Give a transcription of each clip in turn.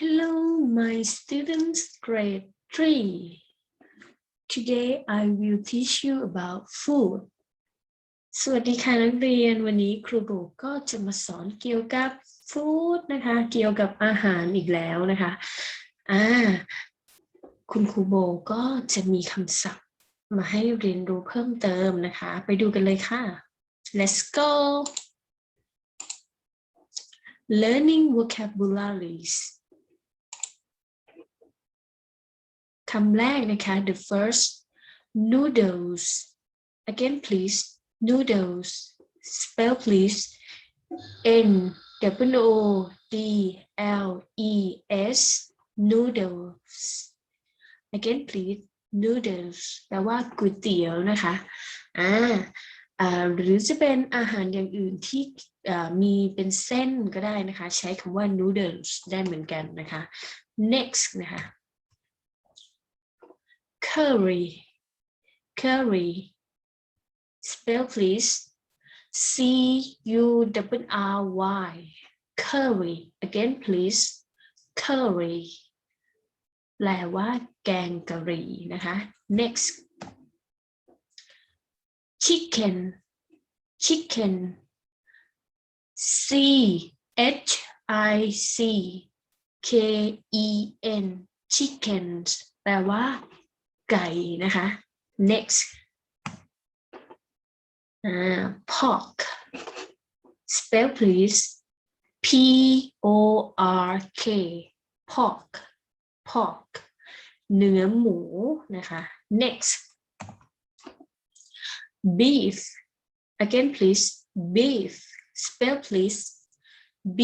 Hello, my students, grade three. Today I will teach you about food. สวัสดีค่ะนักเรียน วันนี้ครูโบก็จะมาสอนเกี่ยวกับฟู้ดนะคะ เกี่ยวกับอาหารอีกแล้วนะคะ อ่า คุณครูโบก็จะมีคำศัพท์มาให้เรียนรู้เพิ่มเติมนะคะ ไปดูกันเลยค่ะ let's go learning vocabularies คำแรกนะคะ the first noodles again please noodles spell please N W O D L E S noodles again please noodles แปลว่าก๋วยเตี๋ยวนะคะอ่าหรือจะเป็นอาหารอย่างอื่นที่มีเป็นเส้นก็ได้นะคะ ใช้คำว่า noodles ได้เหมือนกันนะคะ next นะคะ curry curry spell please C U W R Y curry again please curry แปลว่าแกงกะหรี่นะคะ next chicken chicken C H I C K E N chickens แปลว่า ไก่นะคะ next อ่า pork spell please P O R K pork pork เนื้อหมูนะคะ next beef again please beef spell please B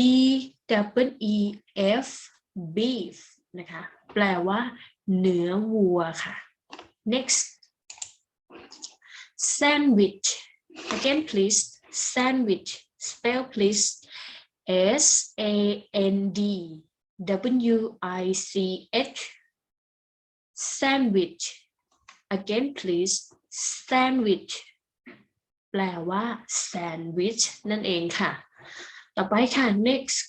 W E F beef นะคะ แปลว่าเนื้อวัวค่ะ next sandwich again please sandwich spell please S A N D W I C H sandwich again please sandwich แปลว่า sandwich นั่นเองค่ะ ต่อไปค่ะ next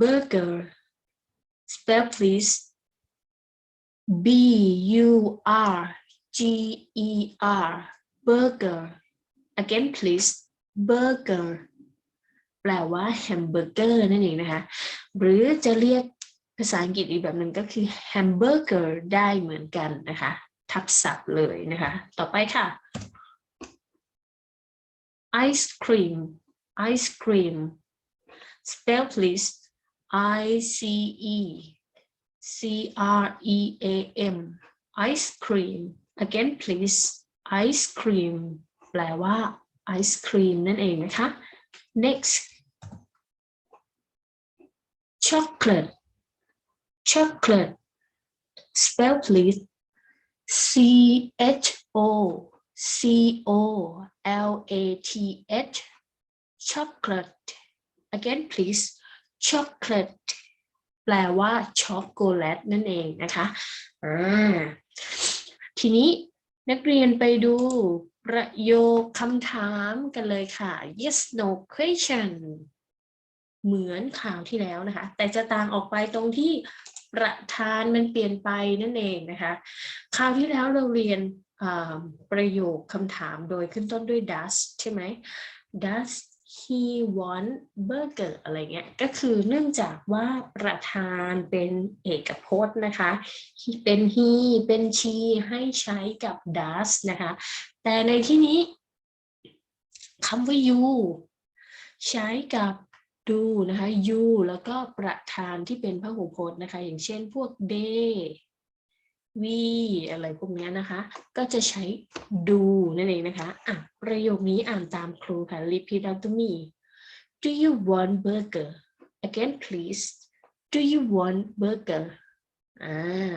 burger spell please B U R G E R burger again please burger แปลว่าแฮมเบอร์เกอร์นั่นเองนะคะ หรือจะเรียกภาษาอังกฤษอีกแบบหนึ่งก็คือแฮมเบอร์เกอร์ได้เหมือนกันนะคะ ทับศัพท์เลยนะคะ ต่อไปค่ะ ice cream ice cream spell please I C E C R E A M ice cream again please ice cream แปลว่าไอศครีมนั่นเองนะคะ next chocolate chocolate spell please C H O C O L A T H chocolate again please chocolate แปลว่าช็อกโกแลตนั่นเองนะคะอ่าทีนี้นักเรียนไปดูประโยคคำถามกันเลยค่ะ yes no question เหมือนข่าวที่แล้วนะคะ แต่จะต่างออกไปตรงที่ประธานมันเปลี่ยนไปนั่นเองนะคะคราวที่แล้วเราเรียนประโยคคำถามโดยขึ้นต้นด้วย does ใช่ไหม does he want burger อะไรเงี้ย ก็คือเนื่องจากว่าประธานเป็นเอกพจน์นะคะ เป็น he เป็น she ให้ใช้กับ does นะคะ แต่ในที่นี้คำว่า you ใช้กับ do นะคะ you แล้วก็ประธานที่เป็นพหูพจน์นะคะ อย่างเช่นพวก they we อะไรพวกนี้นะคะ ก็จะใช้ do นั่นเองนะคะอะประโยคนี้อ่านตามครูค่ะ repeat after me Do you want burger again please Do you want burger อ่า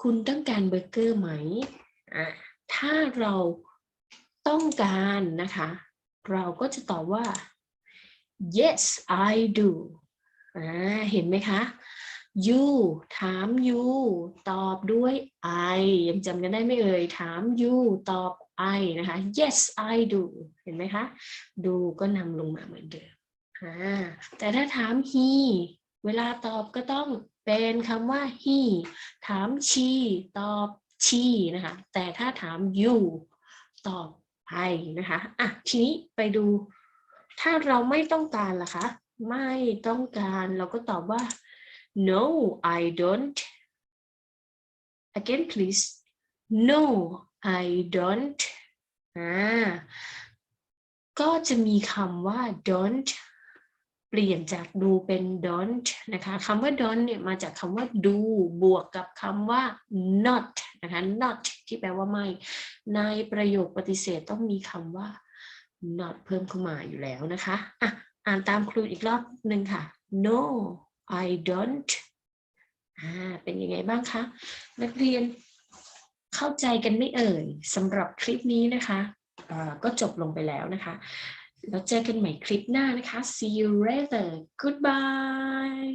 คุณต้องการเบอร์เกอร์ไหมอ่าถ้าเราต้องการนะคะ เราก็จะตอบว่า yes I do อ่าเห็นไหมคะ you ถาม you ตอบด้วย I ยังจำกันได้ไหมเอ่ย ถาม you ตอบ I นะคะ yes I do เห็นไหมคะ do ก็นำลงมาเหมือนเดิมอ่าแต่ถ้าถาม he เวลาตอบก็ต้องเป็นคำว่า he ถาม she ตอบ she นะคะ แต่ถ้าถาม you ตอบไปนะคะ อะ ทีนี้ไปดู ถ้าเราไม่ต้องการล่ะคะ ไม่ต้องการเราก็ตอบว่า no I don't again please no I don't อ่าก็จะมีคำว่า don't เปลี่ยนจากดูเป็น don't นะคะคำว่า don't เนี่ยมาจากคำว่าดูบวกกับคำว่า not นะคะ not ที่แปลว่าไม่ ในประโยคปฏิเสธต้องมีคำว่า not เพิ่มเข้ามาอยู่แล้วนะคะอะอ่านตามครูอีกรอบหนึ่งค่ะ no I don't อ่าเป็นยังไงบ้างคะนักเรียนเข้าใจกันไม่เอ่ยสำหรับคลิปนี้นะคะก็จบลงไปแล้วนะคะแล้วเจอกันใหม่คลิปหน้านะคะ see you later goodbye